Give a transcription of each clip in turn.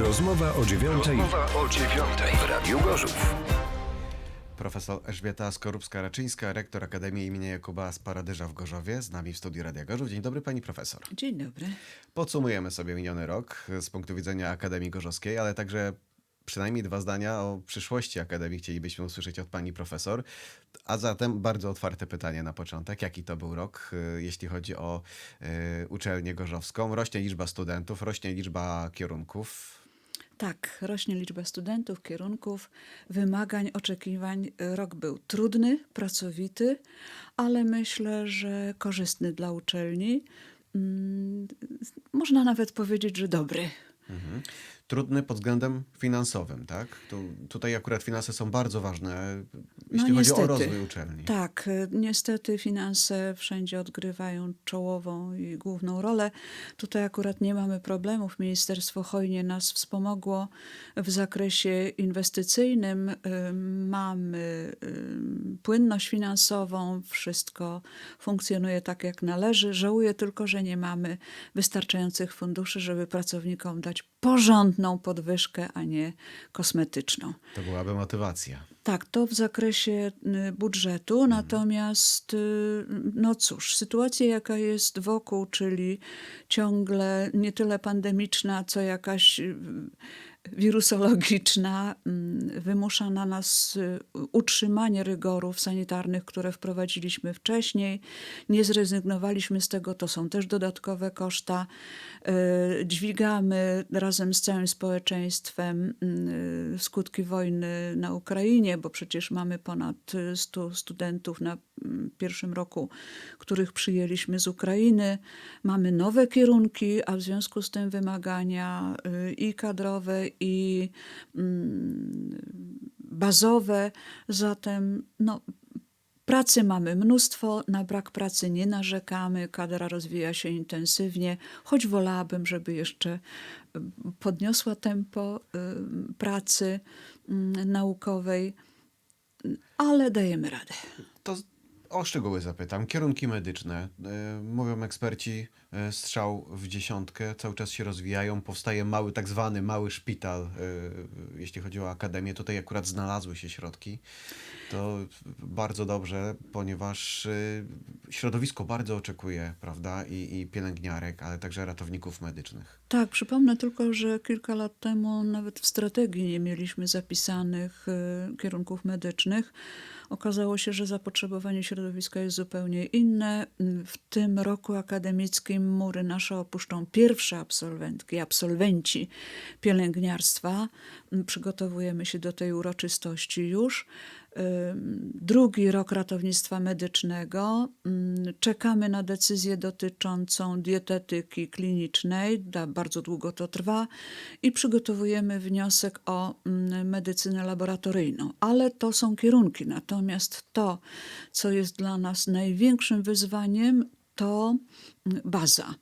Rozmowa o dziewiątej Rozmowa o dziewiątej w Radiu Gorzów. Profesor Elżbieta Skorupska-Raczyńska, rektor Akademii im. Jakuba Sparadyża w Gorzowie, z nami w studiu Radia Gorzów. Dzień dobry pani profesor. Dzień dobry. Podsumujemy sobie miniony rok z punktu widzenia Akademii Gorzowskiej, ale także przynajmniej dwa zdania o przyszłości Akademii chcielibyśmy usłyszeć od pani profesor. A zatem bardzo otwarte pytanie na początek. Jaki to był rok, y, jeśli chodzi o y, uczelnię gorzowską? Rośnie liczba studentów, rośnie liczba kierunków. Tak, rośnie liczba studentów, kierunków, wymagań, oczekiwań. Rok był trudny, pracowity, ale myślę, że korzystny dla uczelni. Mm, Można nawet powiedzieć, że dobry. Mhm. Trudny pod względem finansowym, tak? Tu, tutaj akurat finanse są bardzo ważne, jeśli chodzi o niestety. rozwój uczelni. Tak, y, niestety finanse wszędzie odgrywają czołową i główną rolę. Tutaj akurat nie mamy problemów. Ministerstwo hojnie nas wspomogło w zakresie inwestycyjnym. Y, Mamy y, płynność finansową, wszystko funkcjonuje tak jak należy. Żałuję tylko, że nie mamy wystarczających funduszy, żeby pracownikom dać podwyżkę, a nie kosmetyczną. To byłaby motywacja. Tak, to w zakresie y, budżetu, natomiast y, no cóż, sytuacja jaka jest wokół, czyli ciągle nie tyle pandemiczna, co jakaś y, wirusologiczna, mm, wymusza na nas y, utrzymanie rygorów sanitarnych, które wprowadziliśmy wcześniej. Nie zrezygnowaliśmy z tego, to są też dodatkowe koszta. Y, Dźwigamy razem z całym społeczeństwem y, skutki wojny na Ukrainie, bo przecież mamy ponad 100 studentów na mm, pierwszym roku, których przyjęliśmy z Ukrainy. Mamy nowe kierunki, a w związku z tym wymagania i kadrowe, i mm, bazowe. Zatem no, Pracy mamy mnóstwo, na brak pracy nie narzekamy, kadra rozwija się intensywnie, choć wolałabym, żeby jeszcze y, podniosła tempo y, pracy mm, naukowej, ale dajemy radę. To o szczegóły zapytam. Kierunki medyczne. y, Mówią eksperci, y, strzał w dziesiątkę, cały czas się rozwijają. Powstaje mały, tak zwany mały szpital, y, jeśli chodzi o akademię. Tutaj akurat znalazły się środki. To bardzo dobrze, ponieważ środowisko bardzo oczekuje, prawda, i, i pielęgniarek, ale także ratowników medycznych. Tak, przypomnę tylko, że kilka lat temu nawet w strategii nie mieliśmy zapisanych kierunków medycznych. Okazało się, że zapotrzebowanie środowiska jest zupełnie inne. W tym roku akademickim mury nasze opuszczą pierwsze absolwentki, absolwenci pielęgniarstwa. Przygotowujemy się do tej uroczystości już. Drugi rok ratownictwa medycznego. Czekamy na decyzję dotyczącą dietetyki klinicznej. Bardzo długo to trwa i przygotowujemy wniosek o medycynę laboratoryjną. Ale to są kierunki. Natomiast to, co jest dla nas największym wyzwaniem, to baza.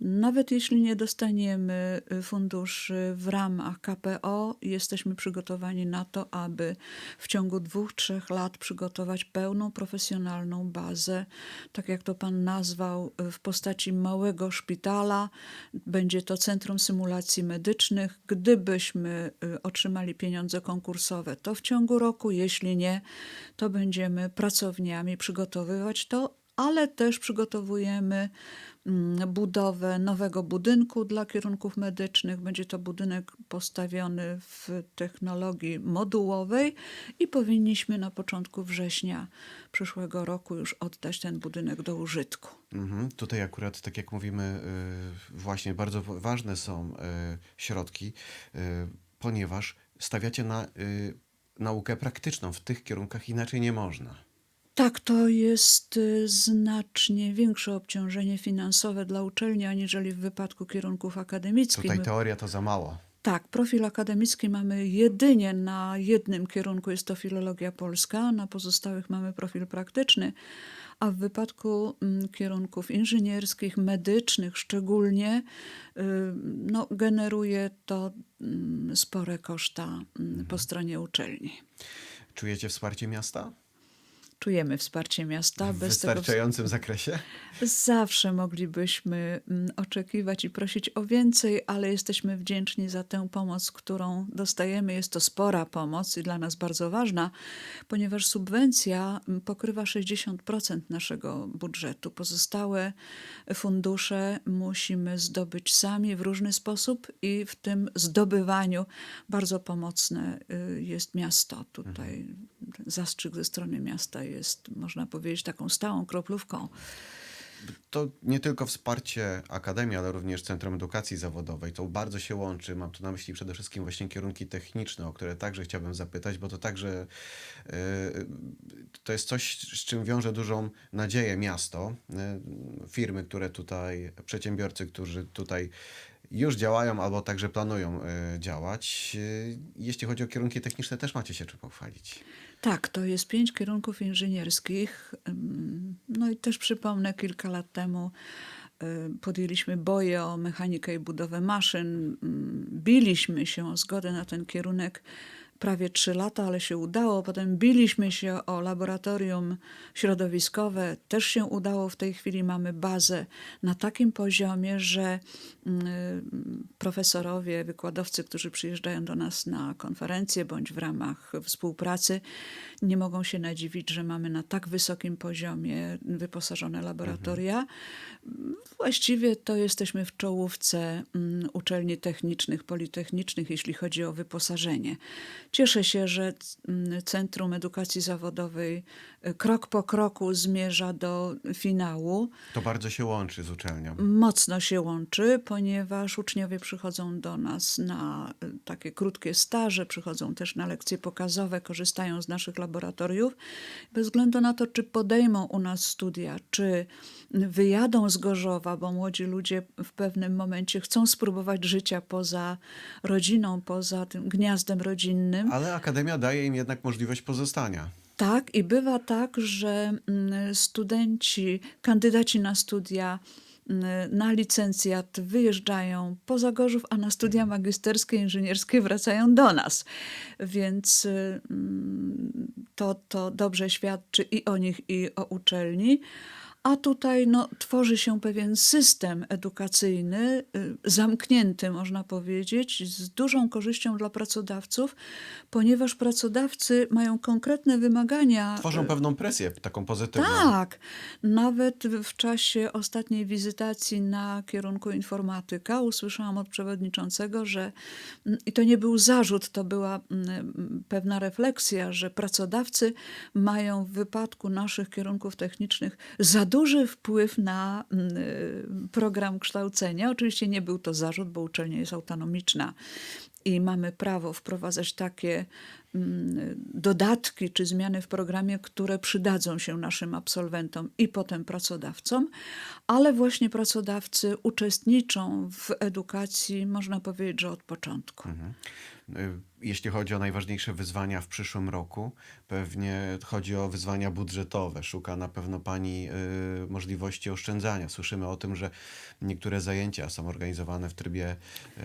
Nawet jeśli nie dostaniemy y, funduszy w ramach KPO, jesteśmy przygotowani na to, aby w ciągu dwóch, trzech lat przygotować pełną profesjonalną bazę, tak jak to Pan nazwał, y, w postaci małego szpitala. Będzie to Centrum Symulacji Medycznych. Gdybyśmy y, otrzymali pieniądze konkursowe, to w ciągu roku, jeśli nie, to będziemy pracowniami przygotowywać to, ale też przygotowujemy mm, budowę nowego budynku dla kierunków medycznych. Będzie to budynek postawiony w technologii modułowej i powinniśmy na początku września przyszłego roku już oddać ten budynek do użytku. Mhm. Tutaj akurat, tak jak mówimy, y, właśnie bardzo wa- ważne są y, środki, y, ponieważ stawiacie na naukę praktyczną. W tych kierunkach inaczej nie można. Tak, to jest y, znacznie większe obciążenie finansowe dla uczelni, aniżeli w wypadku kierunków akademickich. Tutaj teoria to za mało. Tak, profil akademicki mamy jedynie na jednym kierunku, jest to filologia polska, na pozostałych mamy profil praktyczny, a w wypadku mm, kierunków inżynierskich, medycznych szczególnie, y, no, generuje to mm, spore koszta mm, po stronie uczelni. Czujecie wsparcie miasta? Czujemy wsparcie miasta. W Bez tego wystarczającym zakresie? Zawsze moglibyśmy mm, oczekiwać i prosić o więcej, ale jesteśmy wdzięczni za tę pomoc, którą dostajemy. Jest to spora pomoc i dla nas bardzo ważna, ponieważ subwencja mm, pokrywa 60% naszego budżetu. Pozostałe fundusze musimy zdobyć sami w różny sposób i w tym zdobywaniu bardzo pomocne y, jest miasto. Tutaj ten zastrzyk ze strony miasta jest, można powiedzieć, taką stałą kroplówką. To nie tylko wsparcie Akademii, ale również Centrum Edukacji Zawodowej. To bardzo się łączy. Mam tu na myśli przede wszystkim właśnie kierunki techniczne, o które także chciałbym zapytać, bo to także yy, to jest coś, z czym wiąże dużą nadzieję miasto. Yy, firmy, które tutaj, przedsiębiorcy, którzy tutaj już działają albo także planują yy, działać. Yy, Jeśli chodzi o kierunki techniczne, też macie się czym pochwalić. Tak, to jest pięć kierunków inżynierskich. No i też przypomnę, kilka lat temu y, podjęliśmy boje o mechanikę i budowę maszyn. Biliśmy się o zgodę na ten kierunek prawie trzy lata, ale się udało. Potem biliśmy się o laboratorium środowiskowe, też się udało. W tej chwili mamy bazę na takim poziomie, że mm, profesorowie, wykładowcy, którzy przyjeżdżają do nas na konferencje bądź w ramach współpracy, nie mogą się nadziwić, że mamy na tak wysokim poziomie wyposażone laboratoria. Właściwie to jesteśmy w czołówce mm, uczelni technicznych, politechnicznych, jeśli chodzi o wyposażenie. Cieszę się, że mm, Centrum Edukacji Zawodowej y, krok po kroku zmierza do finału. To bardzo się łączy z uczelnią. Mocno się łączy, ponieważ uczniowie przychodzą do nas na y, takie krótkie staże, przychodzą też na lekcje pokazowe, korzystają z naszych laboratoriów. Bez względu na to, czy podejmą u nas studia, czy wyjadą z Gorzowa, bo młodzi ludzie w pewnym momencie chcą spróbować życia poza rodziną, poza tym gniazdem rodzinnym. Ale Akademia daje im jednak możliwość pozostania. Tak, i bywa tak, że mm, studenci, kandydaci na studia, mm, na licencjat wyjeżdżają poza Gorzów, a na studia magisterskie, inżynierskie wracają do nas. Więc mm, to, to dobrze świadczy i o nich, i o uczelni. A tutaj no, tworzy się pewien system edukacyjny, y, zamknięty, można powiedzieć, z dużą korzyścią dla pracodawców, ponieważ pracodawcy mają konkretne wymagania. Tworzą pewną presję, taką pozytywną. Tak, nawet w czasie ostatniej wizytacji na kierunku informatyka usłyszałam od przewodniczącego, że mm, i to nie był zarzut, to była mm, pewna refleksja, że pracodawcy mają w wypadku naszych kierunków technicznych za duży wpływ na mm, program kształcenia. Oczywiście nie był to zarzut, bo uczelnia jest autonomiczna i mamy prawo wprowadzać takie mm, dodatki czy zmiany w programie, które przydadzą się naszym absolwentom i potem pracodawcom, ale właśnie pracodawcy uczestniczą w edukacji, można powiedzieć, że od początku. Y, Jeśli chodzi o najważniejsze wyzwania w przyszłym roku, pewnie chodzi o wyzwania budżetowe. Szuka na pewno Pani y, możliwości oszczędzania. Słyszymy o tym, że niektóre zajęcia są organizowane w trybie y,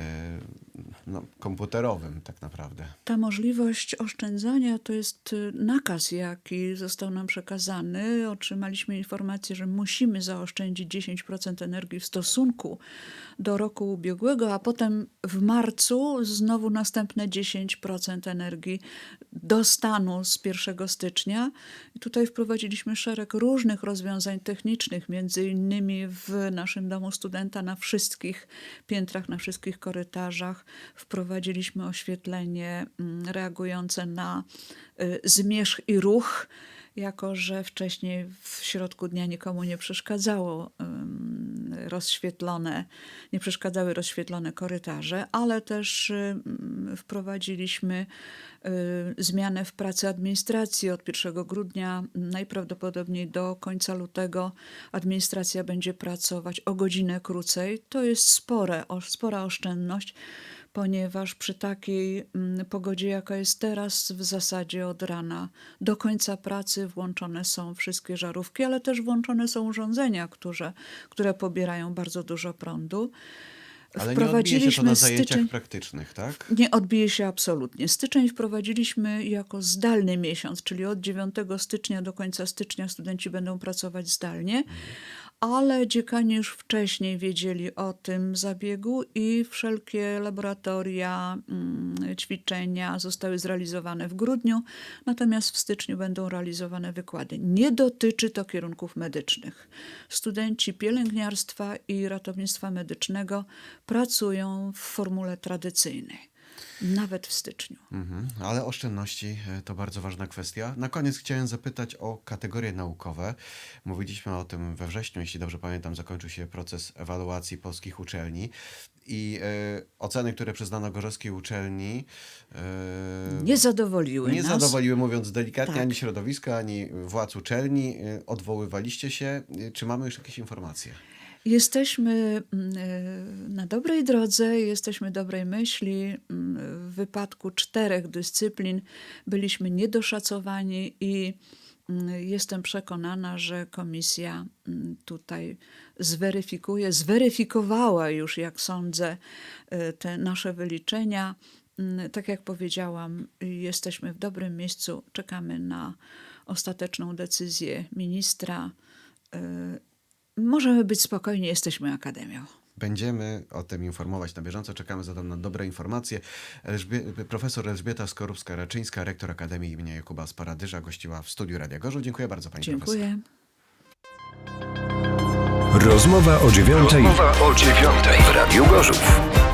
no, komputerowym tak naprawdę. Ta możliwość oszczędzania to jest y, nakaz, jaki został nam przekazany. Otrzymaliśmy informację, że musimy zaoszczędzić 10% energii w stosunku do roku ubiegłego, a potem w marcu znowu następne 10% energii do stanu z 1 stycznia. I tutaj wprowadziliśmy szereg różnych rozwiązań technicznych, między innymi w naszym domu studenta na wszystkich piętrach, na wszystkich korytarzach wprowadziliśmy oświetlenie mm, reagujące na y, zmierzch i ruch, jako że wcześniej w środku dnia nikomu nie przeszkadzało rozświetlone, nie przeszkadzały rozświetlone korytarze, ale też ym, wprowadziliśmy y, zmianę w pracy administracji od 1 grudnia. Najprawdopodobniej do końca lutego administracja będzie pracować o godzinę krócej. To jest spore, spora oszczędność ponieważ przy takiej mm, pogodzie, jaka jest teraz, w zasadzie od rana do końca pracy włączone są wszystkie żarówki, ale też włączone są urządzenia, które, które pobierają bardzo dużo prądu. Ale nie odbije się to na zajęciach praktycznych, tak? Nie odbije się absolutnie. Styczeń wprowadziliśmy jako zdalny miesiąc, czyli od 9 stycznia do końca stycznia studenci będą pracować zdalnie, ale dziekani już wcześniej wiedzieli o tym zabiegu i wszelkie laboratoria, mm, ćwiczenia zostały zrealizowane w grudniu, natomiast w styczniu będą realizowane wykłady. Nie dotyczy to kierunków medycznych. Studenci pielęgniarstwa i ratownictwa medycznego pracują w formule tradycyjnej, nawet w styczniu. Mhm, ale oszczędności e, to bardzo ważna kwestia. Na koniec chciałem zapytać o kategorie naukowe. Mówiliśmy o tym we wrześniu, jeśli dobrze pamiętam, zakończył się proces ewaluacji polskich uczelni i e, oceny, które przyznano gorzowskiej uczelni, e, Nie zadowoliły nie nas. zadowoliły, mówiąc delikatnie, Tak. ani środowiska, ani władz uczelni. Odwoływaliście się. Czy mamy już jakieś informacje? Jesteśmy mm, e, na dobrej drodze, jesteśmy dobrej myśli. Mm, W wypadku czterech dyscyplin byliśmy niedoszacowani i mm, jestem przekonana, że komisja tutaj zweryfikuje, zweryfikowała już, jak sądzę, e, te nasze wyliczenia. Tak jak powiedziałam, jesteśmy w dobrym miejscu, czekamy na ostateczną decyzję ministra. Możemy być spokojni, jesteśmy akademią. Będziemy o tym informować na bieżąco. Czekamy zatem na dobre informacje. Elżbie profesor Elżbieta Skorupska-Raczyńska, rektor Akademii im. Jakuba Sparadyża, gościła w studiu Radia Gorzów. Dziękuję bardzo pani profesor. Dziękuję. Rozmowa o dziewiątej. Rozmowa o dziewiątej w Radiu Gorzów.